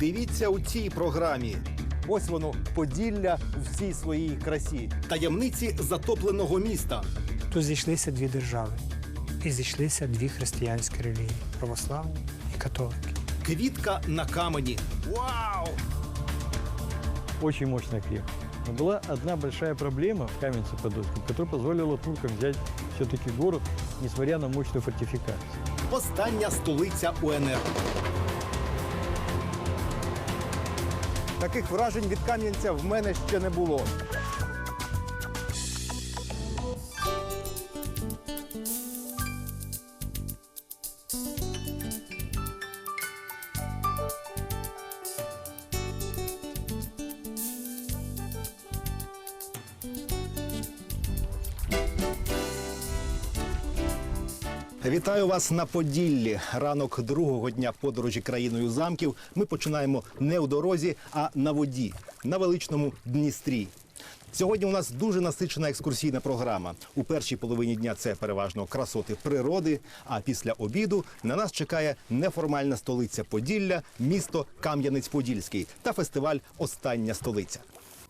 Дивіться у цій програмі. Ось воно Поділля в всій своїй красі. Таємниці затопленого міста. Тут зійшлися дві держави і зійшлися дві християнські релігії православні і католики. Квітка на камені. Вау! Очень мощная крепость. Но была одна большая проблема в Каменце-Подольском, которая позволила туркам взять все-таки город, несмотря на мощную фортификацию. Остання столиця УНР. Таких вражень від Кам'янця в мене ще не було. Вітаю вас на Поділлі. Ранок другого дня подорожі країною замків. Ми починаємо не у дорозі, а на воді, на величному Дністрі. Сьогодні у нас дуже насичена екскурсійна програма. У першій половині дня це переважно красоти природи. А після обіду на нас чекає неформальна столиця Поділля, місто Кам'янець-Подільський та фестиваль Остання столиця.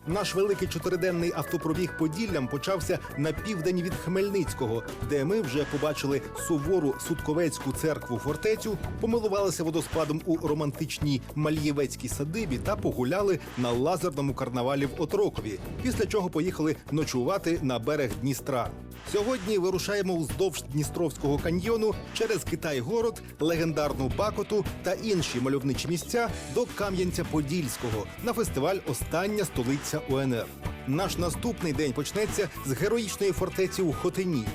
Наш великий чотириденний автопробіг Поділлям почався на південь від Хмельницького, де ми вже побачили сувору судковецьку церкву фортецю, помилувалися водоспадом у романтичній Мальєвецькій садибі та погуляли на лазерному карнавалі в Отрокові. Після чого поїхали ночувати на берег Дністра. Сьогодні вирушаємо вздовж Дністровського каньйону через Китай-город, легендарну Бакоту та інші мальовничі місця до Кам'янця-Подільського на фестиваль Остання столиця УНР. Наш наступний день почнеться з героїчної фортеці у Хотині.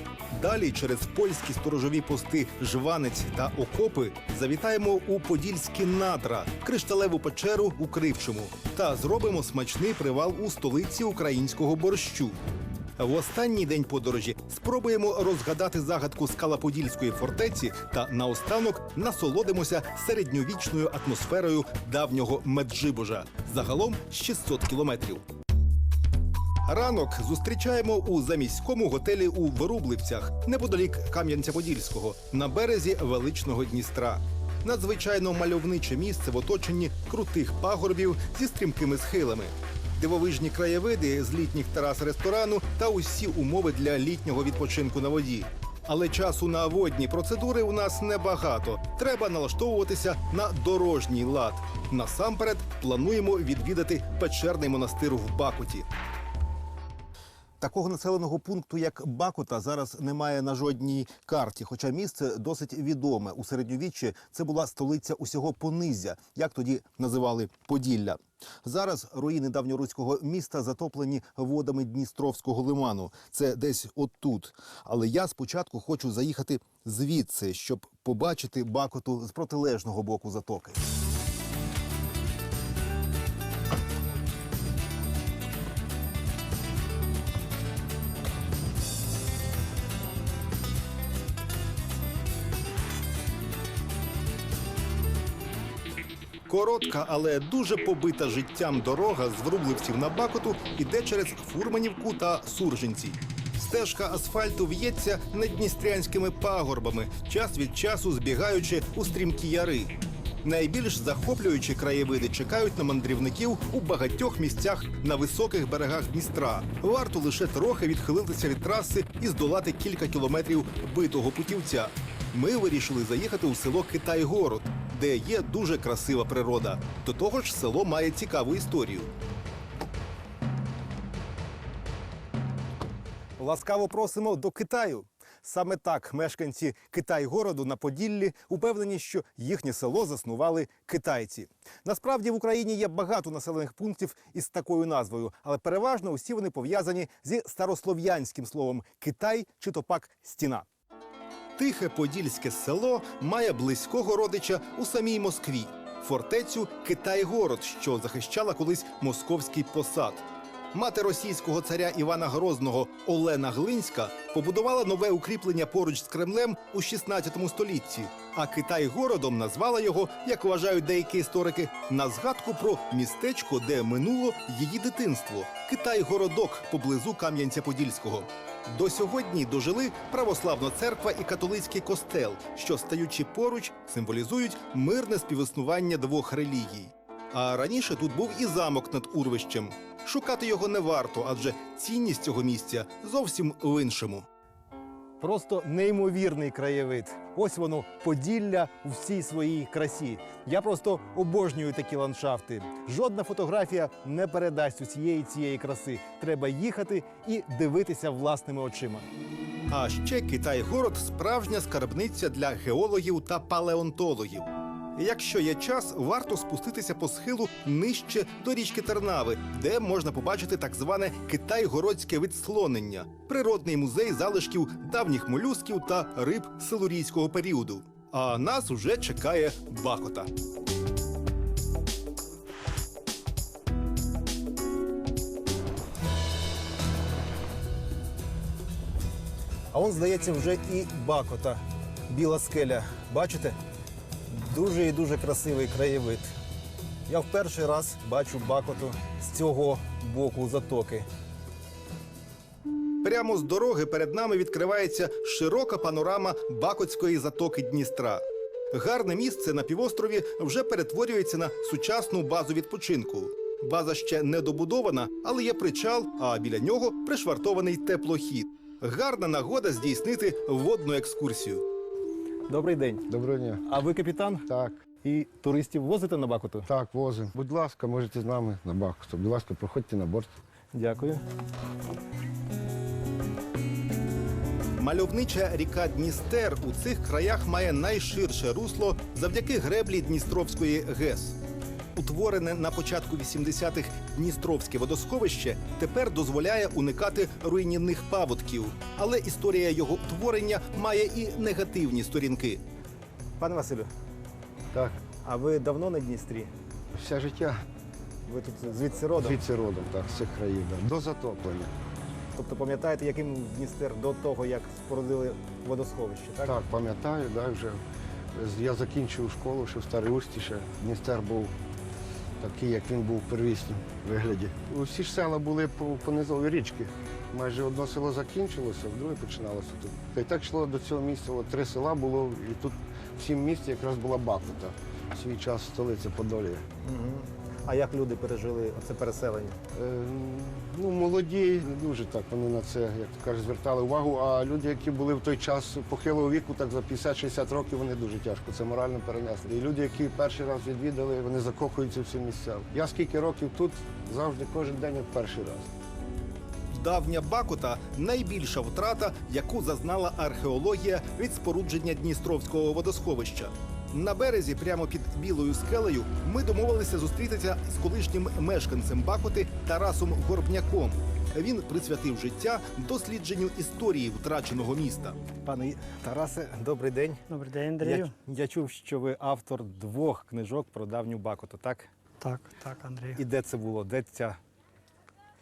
Далі через польські сторожові пости Жванець та Окопи завітаємо у Подільські надра, кришталеву печеру у Кривчому та зробимо смачний привал у столиці українського борщу. В останній день подорожі спробуємо розгадати загадку скалаподільської фортеці та наостанок насолодимося середньовічною атмосферою давнього Меджибожа. Загалом 600 кілометрів. Ранок зустрічаємо у заміському готелі у Вирубливцях, неподалік Кам'янця-Подільського, на березі величного Дністра. Надзвичайно мальовниче місце в оточенні крутих пагорбів зі стрімкими схилами. Дивовижні краєвиди з літніх терас ресторану та усі умови для літнього відпочинку на воді. Але часу на водні процедури у нас небагато. Треба налаштовуватися на дорожній лад. Насамперед плануємо відвідати печерний монастир в Бакуті. Такого населеного пункту, як Бакута, зараз немає на жодній карті. Хоча місце досить відоме. У середньовіччі це була столиця усього Понизя, як тоді називали Поділля. Зараз руїни давньоруського міста затоплені водами Дністровського лиману. Це десь отут. Але я спочатку хочу заїхати звідси, щоб побачити Бакуту з протилежного боку затоки. Коротка, але дуже побита життям дорога з Врубливців на Бакоту іде через Фурманівку та Суржинці. Стежка асфальту в'ється над дністрянськими пагорбами, час від часу збігаючи у стрімкі яри. Найбільш захоплюючі краєвиди чекають на мандрівників у багатьох місцях на високих берегах Дністра. Варто лише трохи відхилитися від траси і здолати кілька кілометрів битого путівця. Ми вирішили заїхати у село Китай-Город, де є дуже красива природа. До того ж, село має цікаву історію. Ласкаво просимо до Китаю. Саме так мешканці Китай-городу на Поділлі упевнені, що їхнє село заснували китайці. Насправді в Україні є багато населених пунктів із такою назвою, але переважно усі вони пов'язані зі старослов'янським словом Китай чи то пак стіна. Тихе подільське село має близького родича у самій Москві фортецю Китай-город, що захищала колись московський посад. Мати російського царя Івана Грозного Олена Глинська побудувала нове укріплення поруч з Кремлем у 16 столітті. А Китай-городом назвала його, як вважають деякі історики, на згадку про містечко, де минуло її дитинство Китай-городок поблизу Кам'янця-Подільського. До сьогодні дожили православна церква і католицький костел, що стаючи поруч, символізують мирне співіснування двох релігій. А раніше тут був і замок над урвищем. Шукати його не варто, адже цінність цього місця зовсім в іншому. Просто неймовірний краєвид. Ось воно Поділля у всій своїй красі. Я просто обожнюю такі ландшафти. Жодна фотографія не передасть усієї цієї краси. Треба їхати і дивитися власними очима. А ще Китай-город справжня скарбниця для геологів та палеонтологів. Якщо є час, варто спуститися по схилу нижче до річки Тернави, де можна побачити так зване китай-городське відслонення природний музей залишків давніх молюсків та риб силурійського періоду. А нас уже чекає Бакота. А он, здається, вже і Бакота. Біла скеля. Бачите? Дуже і дуже красивий краєвид. Я в перший раз бачу Бакоту з цього боку затоки. Прямо з дороги перед нами відкривається широка панорама Бакотської затоки Дністра. Гарне місце на півострові вже перетворюється на сучасну базу відпочинку. База ще не добудована, але є причал, а біля нього пришвартований теплохід. Гарна нагода здійснити водну екскурсію. Добрий день. Доброго дня. А ви капітан? Так, І туристів возите на Бакуту? так, возимо. Будь ласка, можете з нами на Бакуту. Будь ласка, проходьте на борт. Дякую. Мальовнича ріка Дністер у цих краях має найширше русло завдяки греблі Дністровської ГЕС. Утворене на початку 80-х Дністровське водосховище тепер дозволяє уникати руйнівних паводків, але історія його утворення має і негативні сторінки. Пане Василю, Так, а ви давно на Дністрі? все життя Ви тут звідси родом? звідси родом, так, з цих країв, да. до затоплення. Тобто пам'ятаєте, яким Дністер до того, як спорудили водосховище, так? Так, пам'ятаю, да, вже я закінчив школу, ще в Старій Усті ще. Дністер був такий, як він був в первісному вигляді. Усі ж села були по, по річки. Майже одне село закінчилося, друге починалося тут. Та й так йшло до цього місця. От три села було, і тут в сім місті якраз була Бакута. Свій час столиця Подолія. Мгм. А як люди пережили оце переселення? Е, ну, молоді, не дуже так вони на це, як то кажуть, звертали увагу. А люди, які були в той час похилого віку, так за 50-60 років, вони дуже тяжко це морально перенесли. І люди, які перший раз відвідали, вони закохуються в ці місця. Я скільки років тут, завжди кожен день як перший раз. Давня Бакота найбільша втрата, яку зазнала археологія від спорудження Дністровського водосховища. На березі, прямо під білою скелею, ми домовилися зустрітися з колишнім мешканцем Бакоти Тарасом Горбняком. Він присвятив життя дослідженню історії втраченого міста. Пане Тарасе, добрий день. Добрий день, Андрію. Я, я чув, що ви автор двох книжок про давню Бакоту, так? Так, так, Андрію. І де це було? Де ця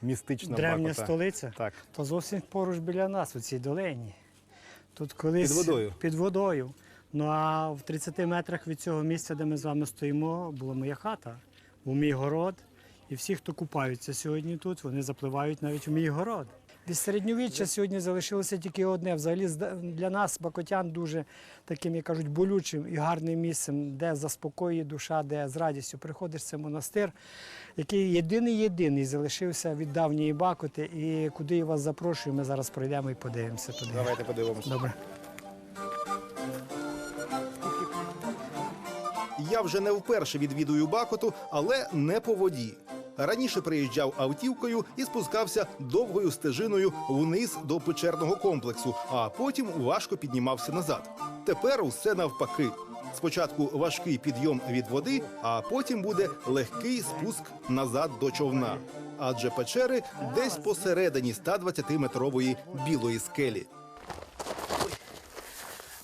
містична Древня Бакота? столиця, Так. то зовсім поруч біля нас, у цій долині. Тут колись Під водою? Під водою. Ну а в 30 метрах від цього місця, де ми з вами стоїмо, була моя хата, був мій город. І всі, хто купаються сьогодні тут, вони запливають навіть у мій город. Від середньовіччя сьогодні залишилося тільки одне. Взагалі для нас, бакотян, дуже таким, як кажуть, болючим і гарним місцем, де заспокоює душа, де з радістю приходиш. Це монастир, який єдиний єдиний залишився від давньої бакоти. І куди я вас запрошую, ми зараз пройдемо і подивимося туди. Давайте подивимося. Добре. Я вже не вперше відвідую Бакоту, але не по воді. Раніше приїжджав автівкою і спускався довгою стежиною вниз до печерного комплексу, а потім важко піднімався назад. Тепер усе навпаки. Спочатку важкий підйом від води, а потім буде легкий спуск назад до човна. Адже печери десь посередині 120-метрової білої скелі.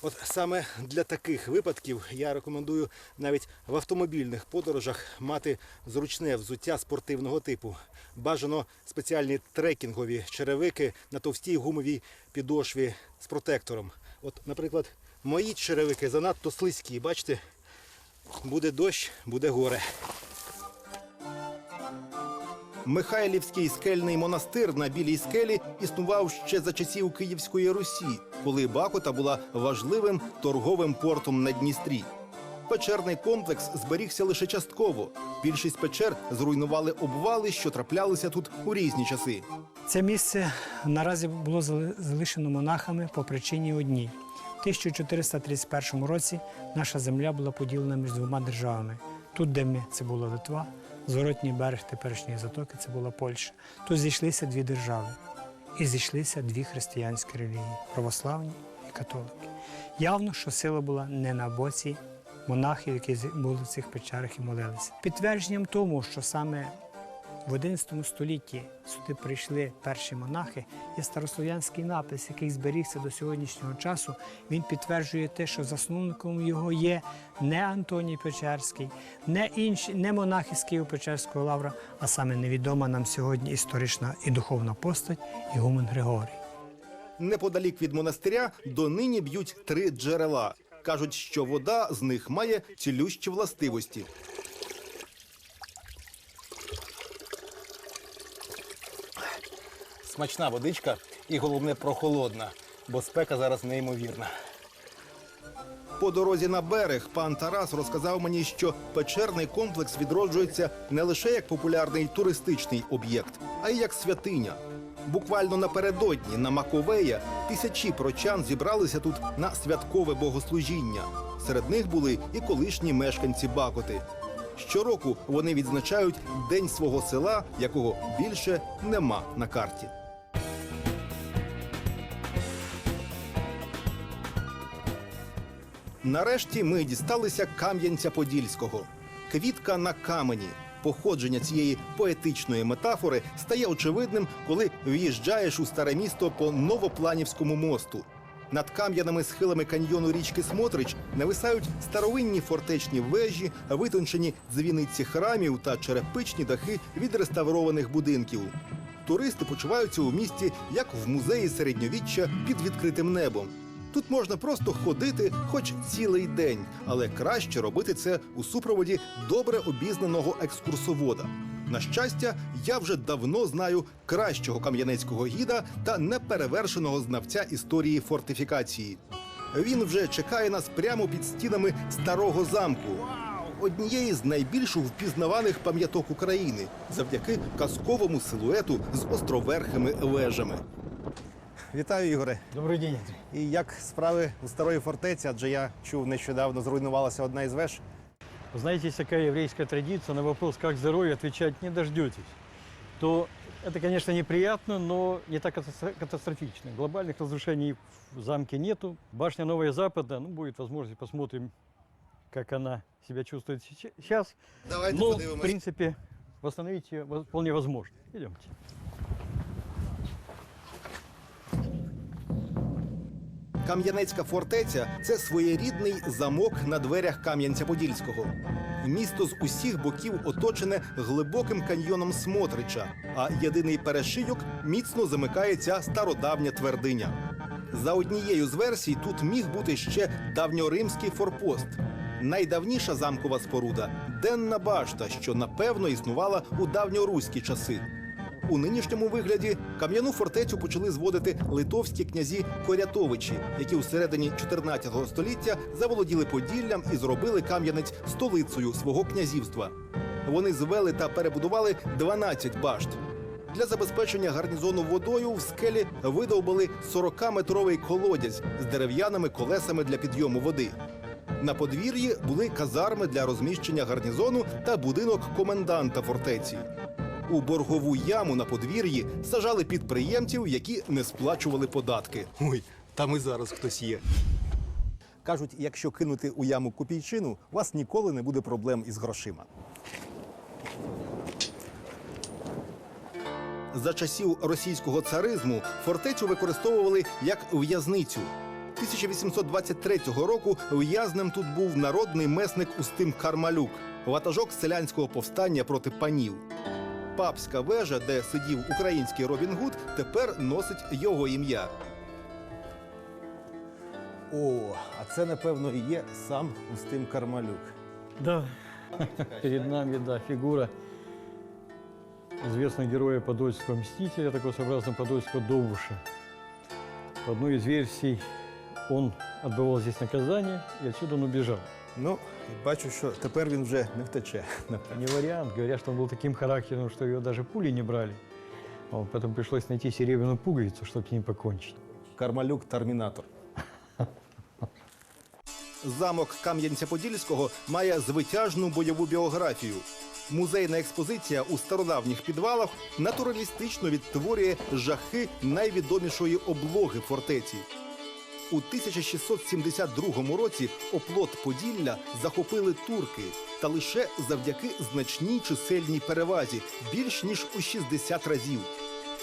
От саме для таких випадків я рекомендую навіть в автомобільних подорожах мати зручне взуття спортивного типу. Бажано спеціальні трекінгові черевики на товстій гумовій підошві з протектором. От, наприклад, мої черевики занадто слизькі. Бачите, буде дощ, буде горе. Михайлівський скельний монастир на Білій скелі існував ще за часів Київської Русі, коли Бакота була важливим торговим портом на Дністрі. Печерний комплекс зберігся лише частково. Більшість печер зруйнували обвали, що траплялися тут у різні часи. Це місце наразі було залишено монахами по причині одній. У 1431 році наша земля була поділена між двома державами. Тут, де ми, це була Литва, зворотній берег теперішньої затоки це була Польща. Тут зійшлися дві держави. І зійшлися дві християнські релігії православні і католики. Явно, що сила була не на боці монахів, які були в цих печерах і молилися. Підтвердженням тому, що саме в XI столітті сюди прийшли перші монахи. Є старослов'янський напис, який зберігся до сьогоднішнього часу. Він підтверджує те, що засновником його є не Антоній Печерський, не інші, не монахи з Києво-Печерського лавра, а саме невідома нам сьогодні історична і духовна постать Ігумен Григорій. Неподалік від монастиря донині б'ють три джерела. Кажуть, що вода з них має цілющі властивості. Смачна водичка і головне прохолодна, бо спека зараз неймовірна. По дорозі на берег пан Тарас розказав мені, що печерний комплекс відроджується не лише як популярний туристичний об'єкт, а й як святиня. Буквально напередодні на Маковея тисячі прочан зібралися тут на святкове богослужіння. Серед них були і колишні мешканці Бакоти. Щороку вони відзначають день свого села, якого більше нема на карті. Нарешті ми дісталися Кам'янця-Подільського. Квітка на камені. Походження цієї поетичної метафори стає очевидним, коли в'їжджаєш у старе місто по новопланівському мосту. Над кам'яними схилами каньйону річки Смотрич нависають старовинні фортечні вежі, витончені дзвіниці храмів та черепичні дахи відреставрованих будинків. Туристи почуваються у місті як в музеї середньовіччя під відкритим небом. Тут можна просто ходити хоч цілий день, але краще робити це у супроводі добре обізнаного екскурсовода. На щастя, я вже давно знаю кращого кам'янецького гіда та неперевершеного знавця історії фортифікації. Він вже чекає нас прямо під стінами старого замку, однієї з найбільш впізнаваних пам'яток України, завдяки казковому силуету з островерхими вежами. Вітаю, Ігоре. Добрый день, Андрей. І як справи у старої фортеці, адже я чув, нещодавно зруйнувалася одна із веж. Вы знаете, есть такая еврейская традиция, на вопрос, как здоровье, отвечать не дождетесь. То это, конечно, неприятно, но не так катастро- катастрофично. Глобальных разрушений в замке нету. Башня Новая Запада, ну, будет возможность, посмотрим, как она себя чувствует сейчас. Давайте Но, в принципе, восстановить ее воз- вполне возможно. Идемте. Кам'янецька фортеця це своєрідний замок на дверях Кам'янця-Подільського. Місто з усіх боків оточене глибоким каньйоном Смотрича, а єдиний перешийок міцно замикає ця стародавня твердиня. За однією з версій тут міг бути ще давньоримський форпост. Найдавніша замкова споруда денна башта, що напевно існувала у давньоруські часи. У нинішньому вигляді кам'яну фортецю почали зводити литовські князі Корятовичі, які у середині 14 століття заволоділи Поділлям і зробили Кам'янець столицею свого князівства. Вони звели та перебудували 12 башт. Для забезпечення гарнізону водою в скелі видовбали 40-метровий колодязь з дерев'яними колесами для підйому води. На подвір'ї були казарми для розміщення гарнізону та будинок коменданта фортеці. У боргову яму на подвір'ї сажали підприємців, які не сплачували податки. Ой, там і зараз хтось є. Кажуть, якщо кинути у яму копійчину, у вас ніколи не буде проблем із грошима. За часів російського царизму фортецю використовували як в'язницю. 1823 року в'язнем тут був народний месник Устим Кармалюк, ватажок селянського повстання проти панів. Папська вежа, де сидів український Робін Гуд, тепер носить його ім'я. О, а це, напевно, і є сам Устим Кармалюк. Да, перед нами, да, фигура известного героя Подольского мстителя, такого своеобразного Подольского Довбуша. По одной из версий, он отбывал здесь наказание, и отсюда он убежал. Ну, бачу, що тепер він вже не втече. напевно. Не вариант. Говорят, что он был таким характером, что его даже пули не брали. Вот, поэтому пришлось найти серебряную пуговицу, чтобы с ним покончить. Кармалюк Термінатор. Замок Кам'янця-Подільського має звитяжну бойову біографію. Музейна експозиція у стародавніх підвалах натуралістично відтворює жахи найвідомішої облоги фортеці. У 1672 році оплот Поділля захопили турки, та лише завдяки значній чисельній перевазі більш ніж у 60 разів.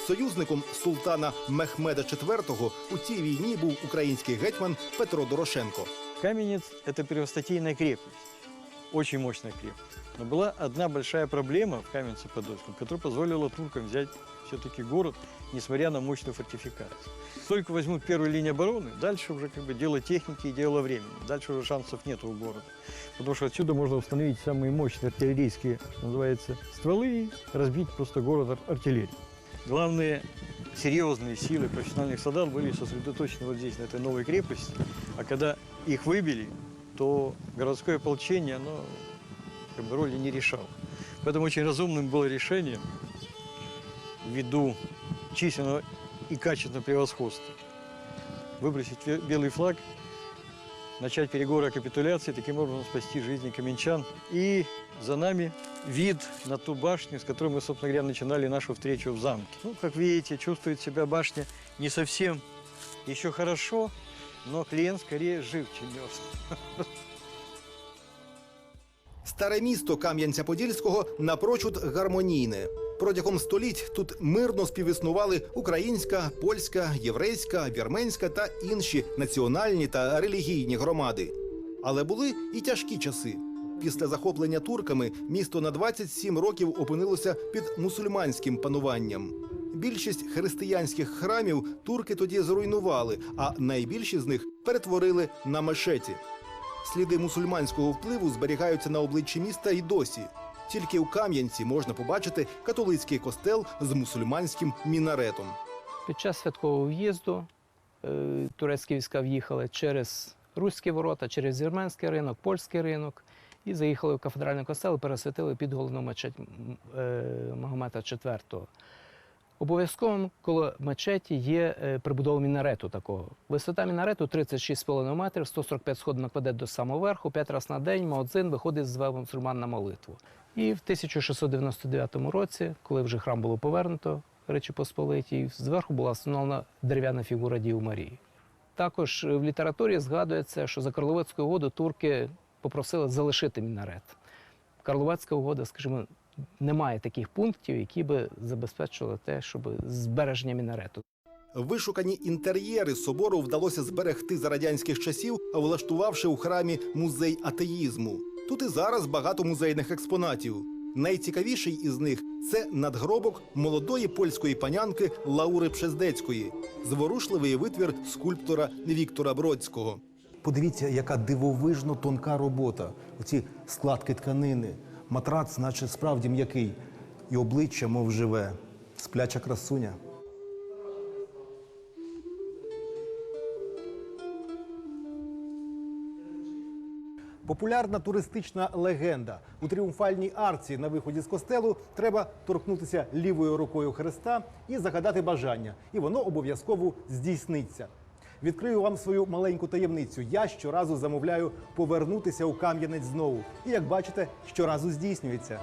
Союзником султана Мехмеда IV у цій війні був український гетьман Петро Дорошенко. Кам'янець – це первостатейная крепость, очень мощная крепость. Но была одна большая проблема в Каменце-Подольском, которая позволила туркам взять все-таки город, несмотря на мощную фортификацию. Только возьмут первую линию обороны, дальше уже как бы дело техники и дело времени. Дальше уже шансов нет у города. Потому что отсюда можно установить самые мощные артиллерийские, что называется, стволы и разбить просто город ар- артиллерией. Главные серьезные силы профессиональных солдат были сосредоточены вот здесь, на этой новой крепости. А когда их выбили, то городское ополчение, оно как бы роли не решало. Поэтому очень разумным было решение ввиду численного и качественного превосходства выбросить белый флаг, начать переговоры о капитуляции, таким образом спасти жизни каменчан. И за нами вид на ту башню, с которой мы, собственно говоря, начинали нашу встречу в замке. Ну, как видите, чувствует себя башня не совсем еще хорошо, но клиент скорее жив, чем мертв. Старе місто Кам'янця-Подільського напрочуд гармонійне. Протягом століть тут мирно співіснували українська, польська, єврейська, вірменська та інші національні та релігійні громади. Але були і тяжкі часи. Після захоплення турками місто на 27 років опинилося під мусульманським пануванням. Більшість християнських храмів турки тоді зруйнували, а найбільші з них перетворили на мешеті. Сліди мусульманського впливу зберігаються на обличчі міста і досі. Тільки у Кам'янці можна побачити католицький костел з мусульманським мінаретом. Під час святкового в'їзду е, турецькі війська в'їхали через руські ворота, через вірменський ринок, польський ринок і заїхали в кафедральний костел і пересвятили під головну мечеть е, Магомета IV. Обов'язково коло мечеті є е, прибудова мінарету такого. Висота мінарету 36,5 метрів, 145 сходинок веде до самого верху, 5 разів на день Маодзин виходить з мусульман на молитву. І в 1699 році, коли вже храм було повернуто Речі Посполитій, зверху була встановлена дерев'яна фігура Діви Марії. Також в літературі згадується, що за Карловецькою угоду турки попросили залишити мінарет. Карловецька угода, скажімо, немає таких пунктів, які би забезпечували те, щоб збереження мінарету. Вишукані інтер'єри собору вдалося зберегти за радянських часів, влаштувавши у храмі музей атеїзму. Тут і зараз багато музейних експонатів. Найцікавіший із них це надгробок молодої польської панянки Лаури Пшездецької, зворушливий витвір скульптора Віктора Бродського. Подивіться, яка дивовижно тонка робота. Оці складки тканини, матрац, наче справді м'який, і обличчя, мов живе, спляча красуня. Популярна туристична легенда. У тріумфальній арці на виході з костелу треба торкнутися лівою рукою хреста і загадати бажання. І воно обов'язково здійсниться. Відкрию вам свою маленьку таємницю. Я щоразу замовляю повернутися у Кам'янець знову. І як бачите, щоразу здійснюється.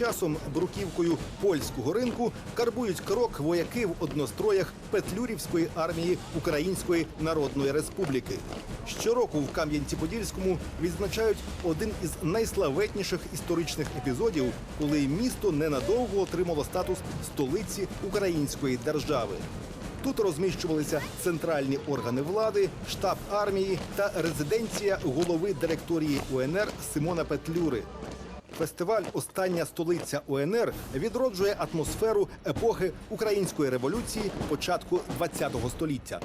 Часом бруківкою польського ринку карбують крок вояки в одностроях Петлюрівської армії Української Народної Республіки. Щороку в Кам'янці-Подільському відзначають один із найславетніших історичних епізодів, коли місто ненадовго отримало статус столиці Української держави. Тут розміщувалися центральні органи влади, штаб армії та резиденція голови директорії УНР Симона Петлюри. Фестиваль Остання столиця УНР відроджує атмосферу епохи української революції початку ХХ століття.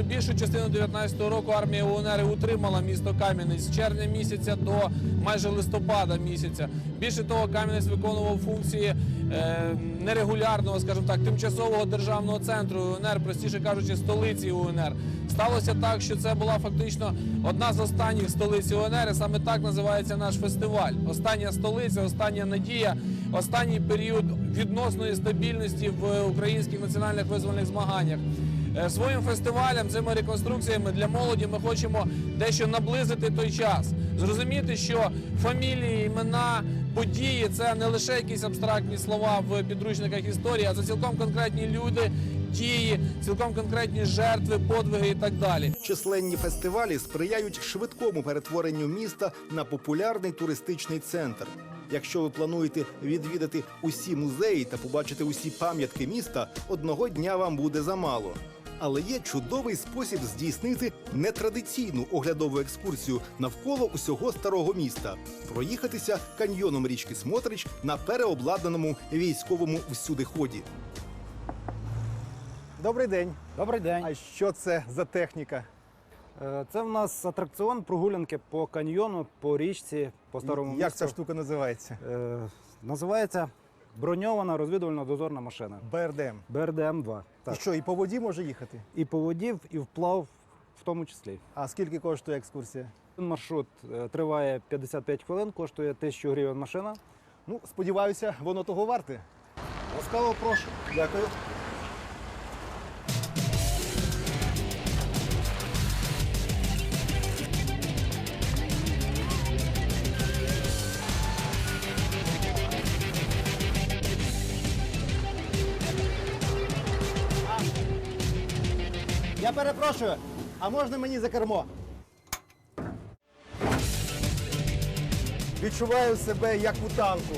Фактично більшу частину 19-го року армія УНР утримала місто Кам'янець з червня місяця до майже листопада місяця. Більше того, Кам'янець виконував функції е, нерегулярного, скажімо так, тимчасового державного центру УНР, простіше кажучи, столиці УНР. Сталося так, що це була фактично одна з останніх столиць УНР, і саме так називається наш фестиваль. Остання столиця, остання надія, останній період відносної стабільності в українських національних визвольних змаганнях. Е, Своїм фестивалем, цими реконструкціями для молоді ми хочемо дещо наблизити той час. Зрозуміти, що фамілії, імена, події це не лише якісь абстрактні слова в підручниках історії, а це цілком конкретні люди, дії, цілком конкретні жертви, подвиги і так далі. Численні фестивалі сприяють швидкому перетворенню міста на популярний туристичний центр. Якщо ви плануєте відвідати усі музеї та побачити усі пам'ятки міста, одного дня вам буде замало. Але є чудовий спосіб здійснити нетрадиційну оглядову екскурсію навколо усього старого міста, проїхатися каньйоном річки Смотрич на переобладнаному військовому всюдиході. Добрий день. Добрий день. А що це за техніка? Е, Це в нас атракціон прогулянки по каньйону, по річці, по старому Як місту. ця штука називається? Е, Називається броньована розвідувальна дозорна машина. БРДМ. БРДМ-2. І Так. що, і по воді може їхати? І по воді, і вплав в тому числі. А скільки коштує екскурсія? Маршрут е, триває 55 хвилин, коштує 1000 гривень машина. Ну, сподіваюся, воно того варте. Ласкаво прошу. Дякую. Перепрошую, а можна мені за кермо? Відчуваю себе як у танку.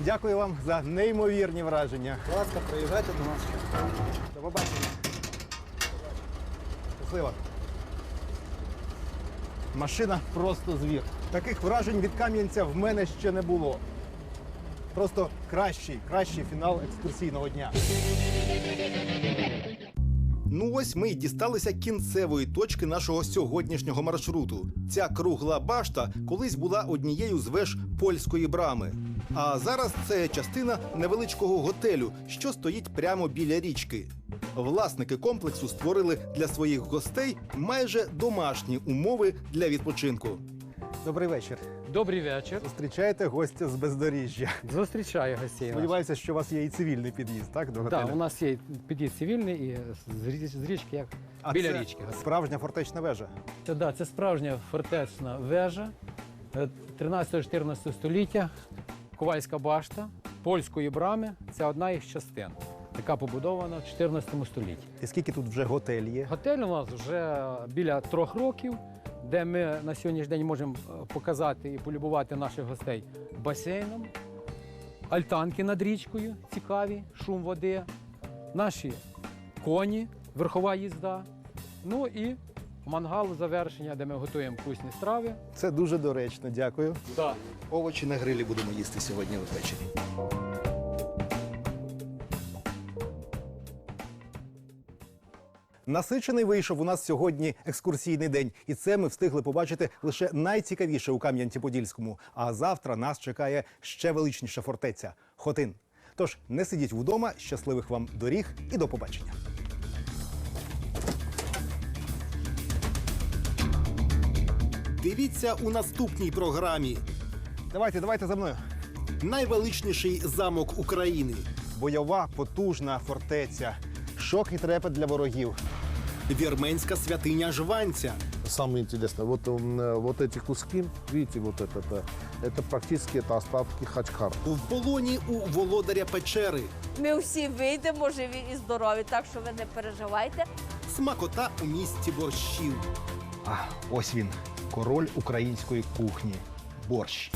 Дякую вам за неймовірні враження. Будь ласка, приїжджайте до нас. До побачення. Щасливо. Машина просто звір. Таких вражень від Кам'янця в мене ще не було. Просто кращий, кращий фінал екскурсійного дня. Ну ось ми й дісталися кінцевої точки нашого сьогоднішнього маршруту. Ця кругла башта колись була однією з веж польської брами. А зараз це частина невеличкого готелю, що стоїть прямо біля річки. Власники комплексу створили для своїх гостей майже домашні умови для відпочинку. Добрий вечір. Добрий вечір. Зустрічаєте гостя з бездоріжжя. Зустрічаю гостей. Сподіваюся, що у вас є і цивільний під'їзд, так? До готелю? Так, у нас є під'їзд цивільний і з річки, як А біля це річки. Справжня фортечна вежа. Це, да, це справжня фортечна вежа е, 13-14 століття, Ковальська башта, польської брами. Це одна із частин, яка побудована в 14 столітті. І скільки тут вже готель є? Готель у нас вже біля трьох років, де ми на сьогоднішній день можемо е, показати і полюбувати наших гостей басейном, альтанки над річкою цікаві, шум води, наші коні, верхова їзда. Ну і мангал завершення, де ми готуємо вкусні страви. Це дуже доречно, дякую. Да. Овочі на грилі будемо їсти сьогодні ввечері. Насичений вийшов у нас сьогодні екскурсійний день, і це ми встигли побачити лише найцікавіше у Кам'янці-Подільському. А завтра нас чекає ще величніша фортеця Хотин. Тож не сидіть вдома, щасливих вам доріг і до побачення. Дивіться у наступній програмі. Давайте, давайте за мною. Найвеличніший замок України. Бойова потужна фортеця. Шок і трепет для ворогів Вірменська святиня Жванця. Самое интересное, вот, м, э, вот эти куски, видите, вот это, это, это практически это остатки Хачкар. В полоні у володаря печери. Ми всі вийдемо живі і здорові, так що ви не переживайте. Смакота у місті борщів. А ось він, король української кухні. Борщ.